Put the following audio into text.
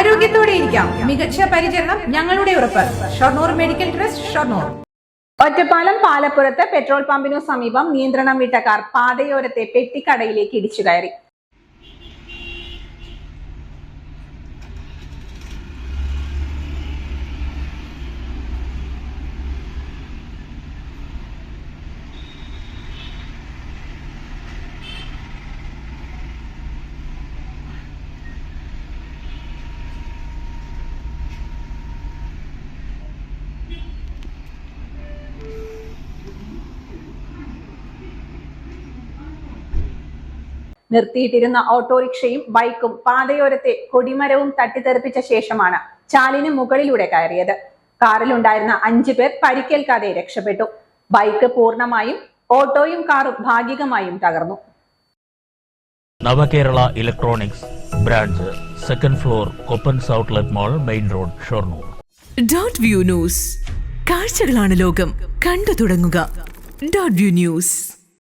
ആരോഗ്യത്തോടെ ഇരിക്കാം. മികച്ച പരിചരണം ഞങ്ങളുടെ ഉറപ്പ്. Shoranur medical trust Shoranur. Ottapalam പാലപ്പുറത്ത് പെട്രോൾ പമ്പിനു സമീപം നിയന്ത്രണം വിട്ട കാർ പാതയോരത്തെ പെട്ടിക്കടയിലേക്ക് ഇടിച്ചു കയറി. നിർത്തിയിട്ടിരുന്ന ഓട്ടോറിക്ഷയും ബൈക്കും പാതയോരത്തെ കൊടിമരവും തട്ടിത്തെറിപ്പിച്ച ശേഷമാണ് ചാലിന് മുകളിലൂടെ കയറിയത്. കാറിലുണ്ടായിരുന്ന അഞ്ചു പേർ പരിക്കേൽക്കാതെ രക്ഷപ്പെട്ടു. ബൈക്ക് പൂർണമായും ഓട്ടോയും കാറും ഭാഗികമായും തകർന്നു. Navakerala electronics branch second floor കൊപ്പൻസ് outlet mall main road Shoranur. Dot view news. കാഴ്ചകളാണ് ലോകം. കണ്ടു തുടങ്ങുക. Dot view news.